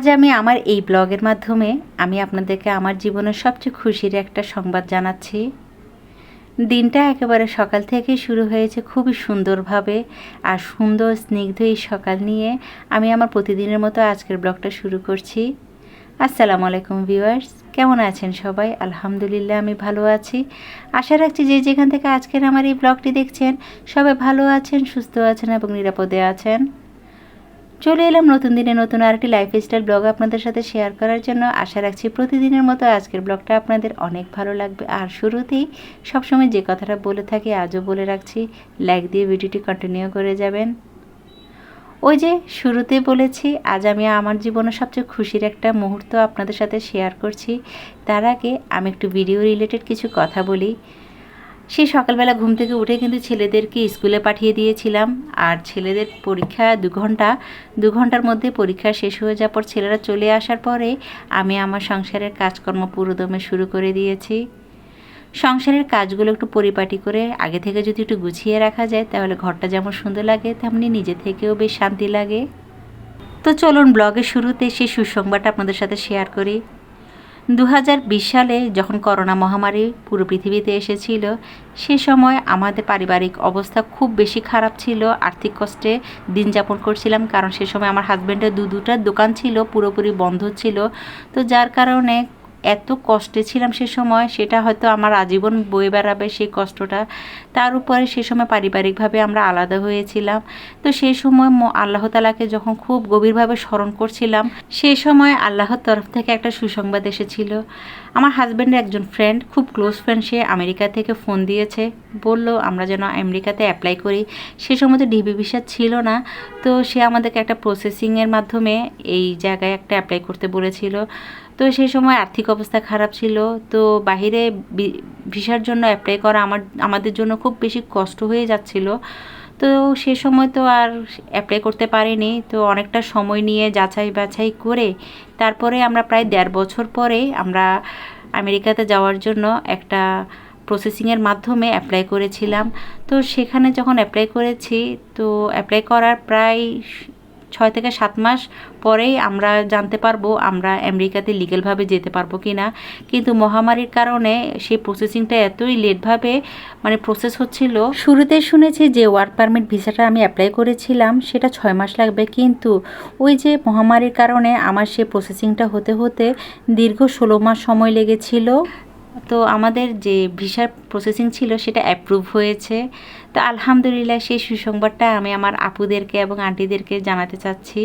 আজ আমি আমার এই ব্লগের মাধ্যমে আমি আপনাদেরকে আমার জীবনের সবচেয়ে খুশির একটা সংবাদ জানাচ্ছি। দিনটা একেবারে সকাল থেকেই শুরু হয়েছে খুবই সুন্দরভাবে আর সুন্দর, স্নিগ্ধ এই সকাল নিয়ে আমি আমার প্রতিদিনের মতো আজকের ব্লগটা শুরু করছি। আসসালামু আলাইকুম ভিউয়ার্স, কেমন আছেন সবাই? আলহামদুলিল্লাহ, আমি ভালো আছি। আশা রাখছি যে যেখান থেকে আজকের আমার এই ব্লগটি দেখছেন, সবাই ভালো আছেন, সুস্থ আছেন এবং নিরাপদে আছেন। চলে এলাম নতুন দিনে নতুন আরেকটি লাইফস্টাইল ব্লগ আপনাদের সাথে শেয়ার করার জন্য। আশা রাখছি প্রতিদিনের মতো আজকের ব্লগটা আপনাদের অনেক ভালো লাগবে। আর শুরুতেই সবসময় যে কথাটা বলে থাকি, আজও বলে রাখছি লাইক দিয়ে ভিডিওটি কন্টিনিউ করে যাবেন। ওই যে শুরুতে বলেছি, আজ আমি আমার জীবনের সবচেয়ে খুশির একটা মুহূর্ত আপনাদের সাথে শেয়ার করছি। তার আগে আমি একটু ভিডিও রিলেটেড কিছু কথা বলি। সেই সকালবেলা ঘুম থেকে উঠে কিন্তু ছেলেদেরকে স্কুলে পাঠিয়ে দিয়েছিলাম। আর ছেলেদের পরীক্ষা দু ঘণ্টা, দু ঘণ্টার মধ্যে পরীক্ষা শেষ হয়ে যাওয়ার পর ছেলেরা চলে আসার পরে আমি আমার সংসারের কাজকর্ম পুরোদমে শুরু করে দিয়েছি। সংসারের কাজগুলো একটু পরিপাটি করে আগে থেকে যদি একটু গুছিয়ে রাখা যায় তাহলে ঘরটা যেমন সুন্দর লাগে, তেমনি নিজে থেকেও বেশ শান্তি লাগে। তো চলুন ব্লগের শুরুতে সেই সুসংবাদটা আপনাদের সাথে শেয়ার করি। দু হাজার বিশ সালে যখন করোনা মহামারী পুরো পৃথিবীতে এসেছিল, সে সময় আমাদের পারিবারিক অবস্থা খুব বেশি খারাপ ছিল, আর্থিক কষ্টে দিন যাপন করছিলাম, কারণ সে সময় আমার হাজব্যান্ডের দু দুটা দোকান ছিল, পুরোপুরি বন্ধ ছিল। তো যার কারণে এত কষ্টে ছিলাম সে সময়, সেটা হয়তো আমার আজীবন বয়ে বেড়াবে সেই কষ্টটা। তার উপরে সে সময় পারিবারিকভাবে আমরা আলাদা হয়েছিলাম। তো সেই সময় আল্লাহ তালাকে যখন খুব গভীরভাবে স্মরণ করছিলাম সেই সময় আল্লাহর তরফ থেকে একটা সুসংবাদ এসেছিল। আমার হাজব্যান্ডের একজন ফ্রেন্ড খুব ক্লোজ ফ্রেন্ড সে আমেরিকা থেকে ফোন দিয়েছে। বলল, আমরা যেন আমেরিকাতে অ্যাপ্লাই করি। সে সময় তো ডিবি ভিসা ছিল না। তো সে আমাদেরকে একটা প্রসেসিংয়ের মাধ্যমে এই জায়গায় একটা অ্যাপ্লাই করতে বলেছিল। তো সেই সময় আর্থিক অবস্থা খারাপ ছিল। তো বাহিরে ভিসার জন্য অ্যাপ্লাই করা আমার, আমাদের জন্য খুব বেশি কষ্ট হয়ে যাচ্ছিল। তো সে সময় তো আর অ্যাপ্লাই করতে পারিনি। তো অনেকটা সময় নিয়ে যাচাই বাছাই করে তারপরে আমরা প্রায় দেড় বছর পরে আমরা আমেরিকাতে যাওয়ার জন্য একটা প্রসেসিংয়ের মাধ্যমে অ্যাপ্লাই করেছিলাম। তো সেখানে যখন অ্যাপ্লাই করেছি, তো অ্যাপ্লাই করার প্রায় ছয় থেকে সাত মাস পরেই আমরা জানতে পারব আমরা আমেরিকাতে লিগেলভাবে যেতে পারব কি না কিন্তু মহামারীর কারণে সেই প্রসেসিংটা এতই লেটভাবে মানে প্রসেস হচ্ছিল। শুরুতে শুনেছি যে ওয়ার্ক পারমিট ভিসাটা আমি অ্যাপ্লাই করেছিলাম, সেটা ছয় মাস লাগবে। কিন্তু ওই যে মহামারীর কারণে আমার সে প্রসেসিংটা হতে হতে দীর্ঘ ষোলো মাস সময় লেগেছিল। আমাদের যে ভিসার প্রসেসিং ছিল সেটা অ্যাপ্রুভ হয়েছে। তো আলহামদুলিল্লাহ সেই সুসংবাদটা আমি আমার আপুদেরকে এবং আন্টিদেরকে জানাতে চাচ্ছি।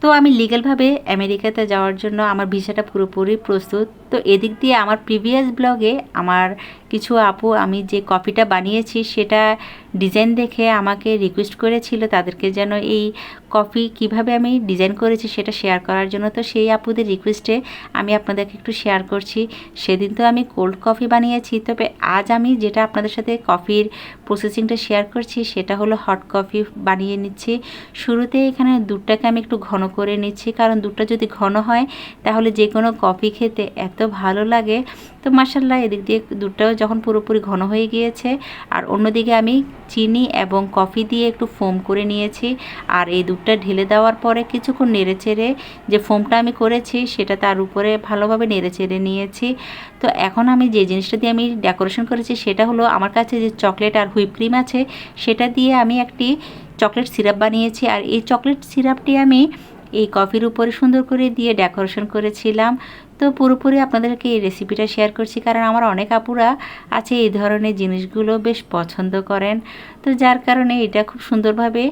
তো আমি লিগালভাবে আমেরিকাতে যাওয়ার জন্য আমার ভিসাটা পুরোপুরি প্রস্তুত। তো এদিক দিয়ে আমার প্রিভিয়াস ব্লগে আমার কিছু আপু, আমি যে কপিটা বানিয়েছি সেটা ডিজাইন দেখে আমাকে রিকোয়েস্ট করেছিল তাদেরকে যেন এই কফি কীভাবে আমি ডিজাইন করেছি সেটা শেয়ার করার জন্য। তো সেই আপুদের রিকোয়েস্টে আমি আপনাদেরকে একটু শেয়ার করছি। সেদিন তো আমি কোল্ড কফি বানিয়েছি, তবে আজ আমি যেটা আপনাদের সাথে কফির প্রসেসিংটা শেয়ার করছি সেটা হলো হট কফি বানিয়ে নিচ্ছি। শুরুতে এখানে দুধটাকে আমি একটু ঘন করে নিচ্ছি, কারণ দুধটা যদি ঘন হয় তাহলে যে কোনো কফি খেতে এত ভালো লাগে। তো মার্শাল্লাহ এদিক দিয়ে দুধটাও যখন পুরোপুরি ঘন হয়ে গিয়েছে, আর অন্যদিকে আমি চিনি এবং কফি দিয়ে একটু ফোম করে নিয়েছি। আর এই দুধটা ঢেলে দেওয়ার পরে কিছুক্ষণ নেড়ে চেড়ে যে ফোমটা আমি করেছি, সেটা তার উপরে ভালোভাবে নেড়ে চেড়ে নিয়েছি। তো এখন আমি যে জিনিসটা দিয়ে আমি ডেকোরেশন করেছি, সেটা হলো আমার কাছে যে চকলেট আর হুইপ ক্রিম আছে, সেটা দিয়ে আমি একটি চকলেট সিরাপ বানিয়েছি। আর এই চকলেট সিরাপটি আমি এই কফির উপরে সুন্দর করে দিয়ে ডেকোরেশন করেছিলাম। তো পুরোপুরি আপনাদেরকে এই রেসিপিটা শেয়ার করছি, কারণ আমার অনেক আপুরা আছে এই ধরনের জিনিসগুলো বেশ পছন্দ করেন। তো যার কারণে এটা খুব সুন্দরভাবে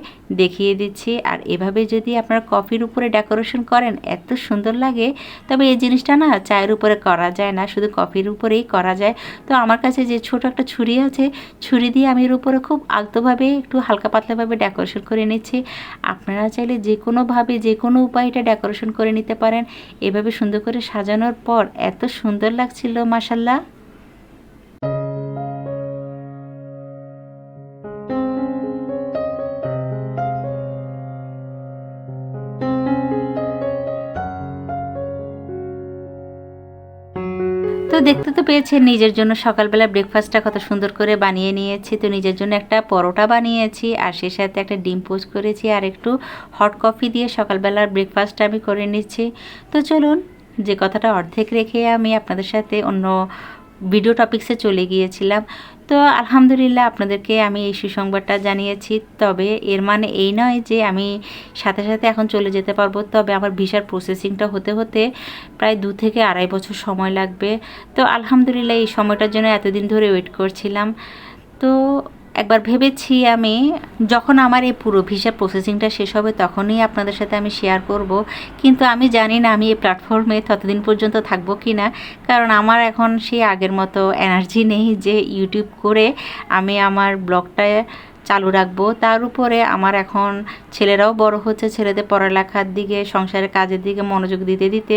দেখিয়ে দিচ্ছি। আর এভাবে যদি আপনারা কফির উপরে ডেকোরেশন করেন, এত সুন্দর লাগে। তবে এই জিনিসটা না চায়ের উপরে করা যায় না, শুধু কফির উপরেই করা যায়। তো আমার কাছে যে ছোট একটা ছুরি আছে, ছুরি দিয়ে আমি এর উপরে খুব আলতোভাবে, একটু হালকা পাতলাভাবে ডেকোরেশন করে নিচ্ছি। আপনারা চাইলে যে কোনোভাবে, যে কোনো উপায় এটা ডেকোরেশন করে নিতে পারেন। এভাবে সুন্দর করে সাজানোর পর এত সুন্দর লাগছিল মাসাল্লাহ তো দেখতে তো পেয়েছেন, নিজের জন্য সকালবেলা ব্রেকফাস্টটা কত সুন্দর করে বানিয়ে নিয়েছি। তো নিজের জন্য একটা পরোটা বানিয়েছি, আর সে সাথে একটা ডিম পোস্ট করেছি, আর একটু হট কফি দিয়ে সকালবেলার ব্রেকফাস্টটা আমি করে নিচ্ছি। তো চলুন, যে কথাটা অর্ধেক রেখে আমি আপনাদের সাথে অন্য ভিডিও টপিক্সে চলে গিয়েছিলাম। তো আলহামদুলিল্লাহ আপনাদেরকে আমি এই সুসংবাদটা জানিয়েছি। তবে এর মানে এই নয় যে আমি সাথে সাথে এখন চলে যেতে পারব। তবে আমার ভিসার প্রসেসিংটা হতে হতে প্রায় দু থেকে আড়াই বছর সময় লাগবে। তো আলহামদুলিল্লাহ এই সময়টার জন্য এতদিন ধরে ওয়েট করছিলাম। তো একবার ভেবেছি আমি, যখন আমার এই পুরো ভিসা প্রসেসিংটা শেষ হবে তখনই আপনাদের সাথে আমি শেয়ার করব। কিন্তু আমি জানি না আমি এই প্ল্যাটফর্মে ততদিন পর্যন্ত থাকব কি না। কারণ আমার এখন সেই আগের মতো এনার্জি নেই যে ইউটিউব করে আমি আমার ব্লগটা চালু রাখব। তার উপরে আমার এখন ছেলেরাও বড় হচ্ছে, ছেলেদের পড়ালেখার দিকে, সংসারের কাজের দিকে মনোযোগ দিতে দিতে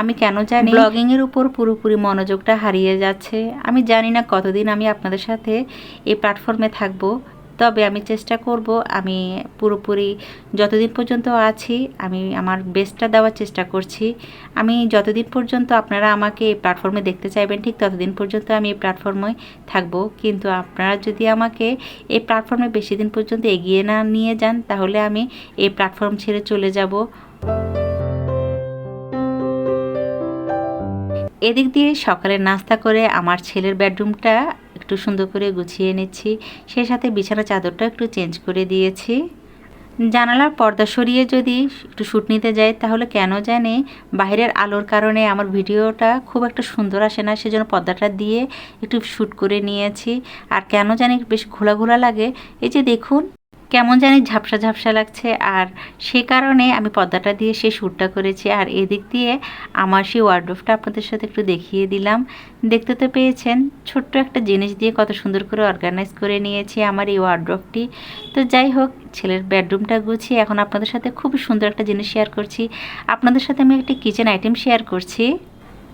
আমি কেন জানি ব্লগিংয়ের উপর পুরোপুরি মনোযোগটা হারিয়ে যাচ্ছে। আমি জানি না কতদিন আমি আপনাদের সাথে এই প্ল্যাটফর্মে থাকব। তবে আমি চেষ্টা করব, আমি পুরোপুরি যতদিন পর্যন্ত আছি, আমি আমার বেস্টটা দেওয়ার চেষ্টা করছি। আমি যতদিন পর্যন্ত আপনারা আমাকে এই প্ল্যাটফর্মে দেখতে চাইবেন, ঠিক ততদিন পর্যন্ত আমি এই প্ল্যাটফর্মে থাকব। কিন্তু আপনারা যদি আমাকে এই প্ল্যাটফর্মে বেশি দিন পর্যন্ত এগিয়ে না নিয়ে যান, তাহলে আমি এই প্ল্যাটফর্ম ছেড়ে চলে যাব। এদিক দিয়ে সকালে নাস্তা করে আমার ছেলের বেডরুমটা একটু সুন্দর করে গুছিয়ে নিচ্ছি। সেই সাথে বিছানা চাদরটা একটু চেঞ্জ করে দিয়েছি। জানালার পর্দা সরিয়ে যদি একটু শ্যুট নিতে যাই, তাহলে কেন জানি বাইরের আলোর কারণে আমার ভিডিওটা খুব একটা সুন্দর আসে না। সেজন্য পর্দাটা দিয়ে একটু শ্যুট করে নিয়েছি। আর কেন জানি বেশ ঘোলা ঘোলা লাগে। এই যে দেখুন কেমন জানি ঝাপসা ঝাপসা লাগছে, আর সে কারণে আমি পর্দাটা দিয়ে সে শ্যুটটা করেছি। আর এদিক দিয়ে আমার সেই ওয়ার্ড্রোফটা আপনাদের সাথে একটু দেখিয়ে দিলাম। দেখতে তো পেয়েছেন, ছোট্ট একটা জিনিস দিয়ে কত সুন্দর করে অর্গানাইজ করে নিয়েছি আমার এই ওয়ার্ড্রোফটি তো যাই হোক, ছেলের বেডরুমটা গুছিয়ে এখন আপনাদের সাথে খুবই সুন্দর একটা জিনিস শেয়ার করছি। আপনাদের সাথে আমি একটি কিচেন আইটেম শেয়ার করছি।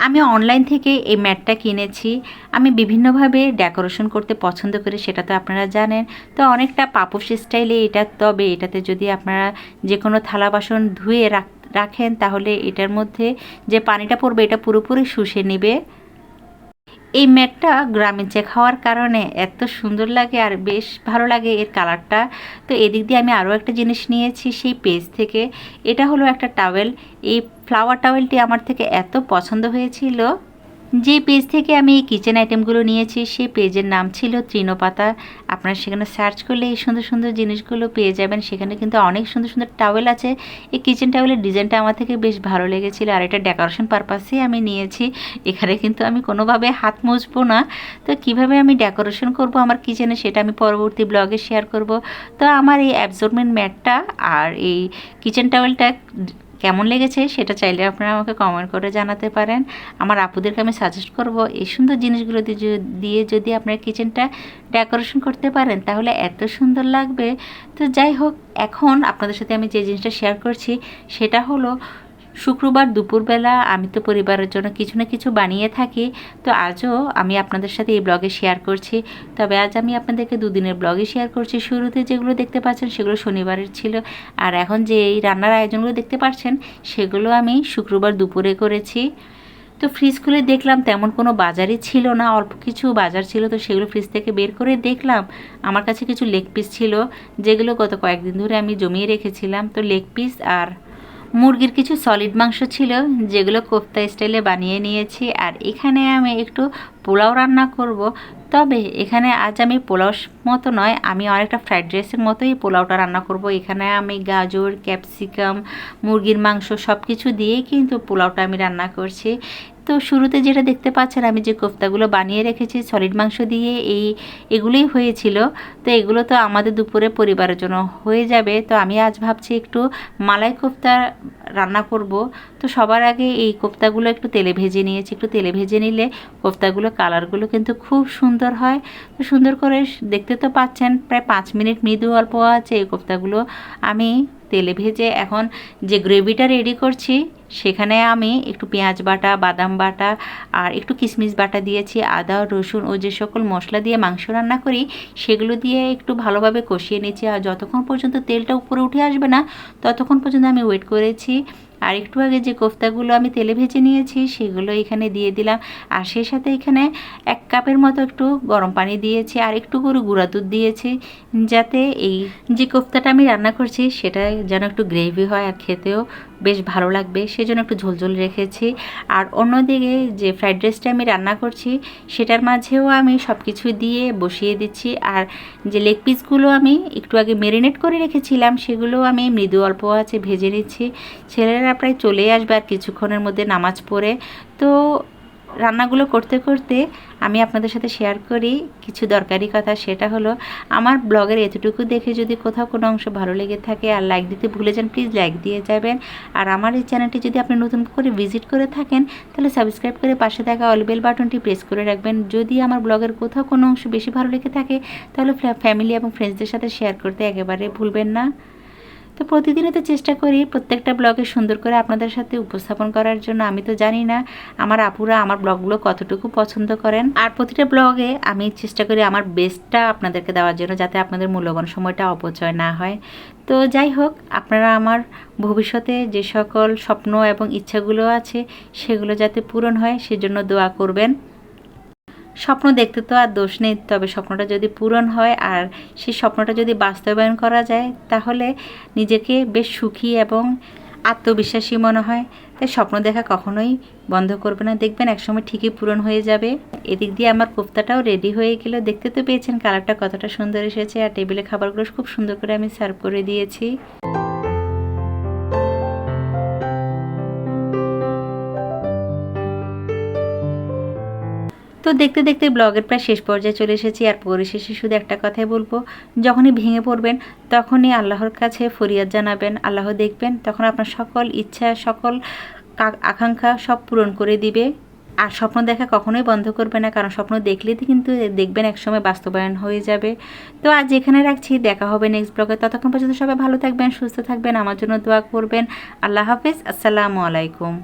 আমি অনলাইন থেকে এই ম্যাটটা কিনেছি। আমি বিভিন্নভাবে ডেকোরেশন করতে পছন্দ করি, সেটা তো আপনারা জানেন। তো অনেকটা পাপুস স্টাইলে এটা, তবে এটাতে যদি আপনারা যে কোনো থালা বাসন ধুয়ে রাখেন, তাহলে এটার মধ্যে যে পানিটা পড়বে, এটা পুরোপুরি শুষে নেবে। এই ম্যাটটা গ্রামে যে খাওয়ার কারণে এত সুন্দর লাগে আর বেশ ভালো লাগে এর কালারটা। তো এদিক দিয়ে আমি আরও একটা জিনিস নিয়েছি সেই পেজ থেকে। এটা হলো একটা টাওয়েল এই ফ্লাওয়ার টাওয়েলটি আমার থেকে এত পছন্দ হয়েছিল। যে পেজ থেকে আমি এই কিচেন আইটেমগুলো নিয়েছি সেই পেজের নাম ছিল তৃণপাতা। আপনারা সেখানে সার্চ করলে এই সুন্দর সুন্দর জিনিসগুলো পেয়ে যাবেন। সেখানে কিন্তু অনেক সুন্দর সুন্দর টাওয়েল আছে। এই কিচেন টাওয়েলের ডিজাইনটা আমার থেকে বেশ ভালো লেগেছিলো। আর এটা ডেকোরেশন পারপাসেই আমি নিয়েছি। এখানে কিন্তু আমি কোনোভাবে হাত মুছবো না। তো কীভাবে আমি ডেকোরেশন করব আমার কিচেনে সেটা আমি পরবর্তী ব্লগে শেয়ার করব। তো আমার এই অ্যাবজর্বমেন্ট ম্যাটটা আর এই কিচেন টাওয়েলটা কেমন লেগেছে সেটা চাইলে আপনারা আমাকে কমেন্ট করে জানাতে পারেন। আমার আপুদেরকে আমি সাজেস্ট করব, এই সুন্দর জিনিসগুলো দিয়ে যদি আপনার কিচেনটা ডেকোরেশন করতে পারেন, তাহলে এত সুন্দর লাগবে। তো যাই হোক, এখন আপনাদের সাথে আমি যে জিনিসটা শেয়ার করছি, সেটা হলো শুক্রবার দুপুরবেলা আমি তো পরিবারের জন্য কিছু না কিছু বানিয়ে থাকি, তো আজও আমি আপনাদের সাথে এই ব্লগে শেয়ার করছি। তবে আজ আমি আপনাদেরকে দুদিনের ব্লগে শেয়ার করছি। শুরুতে যেগুলো দেখতে পাচ্ছেন সেগুলো শনিবারের ছিল। আর এখন যে এই রান্নার আয়োজনগুলো দেখতে পাচ্ছেন, সেগুলো আমি শুক্রবার দুপুরে করেছি। তো ফ্রিজ খুলে দেখলাম তেমন কোনো বাজারই ছিল না, অল্প কিছু বাজার ছিল, তো সেগুলো ফ্রিজ থেকে বের করে দেখলাম। আমার কাছে কিছু লেগ পিস ছিল, যেগুলো গত কয়েকদিন ধরে আমি জমিয়ে রেখেছিলাম। তো লেগ পিস আর মুরগির কিছু সলিড মাংস ছিল, যেগুলো কোফতা স্টাইলে বানিয়ে নিয়েছি। আর এখানে আমি একটু পোলাও রান্না করব। তবে এখানে আজ আমি পোলাও মতো নয়, আমি অনেকটা ফ্রাইড রাইসের মতোই পোলাওটা রান্না করব। এখানে আমি গাজর ক্যাপসিকাম মুরগির মাংস সব কিছু দিয়েই কিন্তু পোলাওটা আমি রান্না করছি। তো শুরুতে যেটা দেখতে পাচ্ছেন, আমি যে কোফতাগুলো বানিয়ে রেখেছি সলিড মাংস দিয়ে এই, এগুলোই হয়েছিল। তো এগুলো তো আমাদের দুপুরে পরিবারের জন্য হয়ে যাবে। তো আমি আজ ভাবছি একটু মালাই কোফতা রান্না করব। তো সবার আগে এই কোফতাগুলো একটু তেলে ভেজে নিয়েছি। একটু তেলে ভেজে নিলে কোফতাগুলো কালারগুলো কিন্তু খুব সুন্দর হয়। তো সুন্দর করে দেখতে তো পাচ্ছেন, প্রায় পাঁচ মিনিট মৃদু অল্প আছে এই কোফতাগুলো। আমি তেলে ভেজে এখন যে গ্রেভিটা রেডি করছি, সেখানে আমি একটু পেঁয়াজ বাটা, বাদাম বাটা আর একটু কিশমিশ বাটা দিয়েছি, আদা, রসুন ও যে সকল মশলা দিয়ে মাংস রান্না করি, সেগুলো দিয়ে একটু ভালোভাবে কষিয়ে নিয়েছি আর যতক্ষণ পর্যন্ত তেলটা উপরে উঠে আসবে না, ততক্ষণ পর্যন্ত আমি ওয়েট করেছি। আর একটু আগে যে কোফতাগুলো আমি তেলে ভেজে নিয়েছি, সেগুলো এখানে দিয়ে দিলাম। আর সেই সাথে এখানে এক কাপের মতো একটু গরম পানি দিয়েছি, আর একটু করে গুঁড়া দুধ দিয়েছি, যাতে এই যে কোফতাটা আমি রান্না করছি, সেটা যেন একটু গ্রেভি হয় আর খেতেও বেশ ভালো লাগবে, সেজন্য একটু ঝোলঝোল রেখেছি। আর অন্যদিকে যে ফ্রাইড রাইসটা আমি রান্না করছি, সেটার মাঝেও আমি সব কিছু দিয়ে বসিয়ে দিচ্ছি। আর যে লেগ পিসগুলো আমি একটু আগে মেরিনেট করে রেখেছিলাম, সেগুলো আমি মৃদু অল্প আছে ভেজে নিচ্ছি। ছেলেরা প্রায় চলে আসবে আর কিছুক্ষণের মধ্যে নামাজ পড়ে। তো রান্নাগুলো করতে করতে আমি আপনাদের সাথে শেয়ার করি কিছু দরকারি কথা, সেটা হলো আমার ব্লগের এতটুকু দেখে যদি কোথাও কোনো অংশ ভালো লেগে থাকে আর লাইক দিতে ভুলে যান প্লিজ লাইক দিয়ে যাবেন। আর আমার এই চ্যানেলটি যদি আপনি নতুন করে ভিজিট করে থাকেন, তাহলে সাবস্ক্রাইব করে পাশে থাকা অলবেল বাটনটি প্রেস করে রাখবেন। যদি আমার ব্লগের কোথাও কোনো অংশ বেশি ভালো লেগে থাকে, তাহলে ফ্যামিলি এবং ফ্রেন্ডসদের সাথে শেয়ার করতে একেবারে ভুলবেন না। তো প্রতিদিনই তো চেষ্টা করি প্রত্যেকটা ব্লগে সুন্দর করে আপনাদের সাথে উপস্থাপন করার জন্য। আমি তো জানি না আমার আপুরা আমার ব্লগগুলো কতটুকু পছন্দ করেন। আর প্রতিটা ব্লগে আমি চেষ্টা করি আমার বেস্টটা আপনাদেরকে দেওয়ার জন্য যাতে আপনাদের মূল্যবান সময়টা অপচয় না হয়। তো যাই হোক, আপনারা আমার ভবিষ্যতে যে সকল স্বপ্ন এবং ইচ্ছাগুলো আছে সেগুলো যাতে পূরণ হয় সেজন্য দোয়া করবেন। স্বপ্ন দেখতে তো আর দোষ নেই, তবে স্বপ্নটা যদি পূরণ হয় আর সেই স্বপ্নটা যদি বাস্তবায়ন করা যায়, তাহলে নিজেকে বেশ সুখী এবং আত্মবিশ্বাসী মনে হয়। তাই স্বপ্ন দেখা কখনোই বন্ধ করবে না। দেখবেন একসময় ঠিকই পূরণ হয়ে যাবে। এদিক দিয়ে আমার কোফতাটাও রেডি হয়ে গেল। দেখতে তো পেয়েছেন কালারটা কতটা সুন্দর এসেছে। আর টেবিলে খাবারগুলো খুব সুন্দর করে আমি সার্ভ করে দিয়েছি। তো দেখতে দেখতে ব্লগের প্রায় শেষ পর্যায়ে চলে এসেছি আর পরিশেষে শুধু একটা কথাই বলব, যখনই ভেঙে পড়বেন, তখনই আল্লাহর কাছে ফরিয়াদ জানাবেন, আল্লাহ দেখবেন, তখন আপনার সকল ইচ্ছা, সকল আকাঙ্ক্ষা সব পূরণ করে দিবে। আর স্বপ্ন দেখা কখনোই বন্ধ করবে না, কারণ স্বপ্ন দেখলেই কিন্তু দেখবেন একসময় বাস্তবায়ন হয়ে যাবে। তো আজ এখানে রাখছি, দেখা হবে নেক্সট ব্লগে ততক্ষণ পর্যন্ত সবাই ভালো থাকবেন, সুস্থ থাকবেন, আমার জন্য দোয়া করবেন। আল্লাহ হাফেজ, আসসালামু আলাইকুম।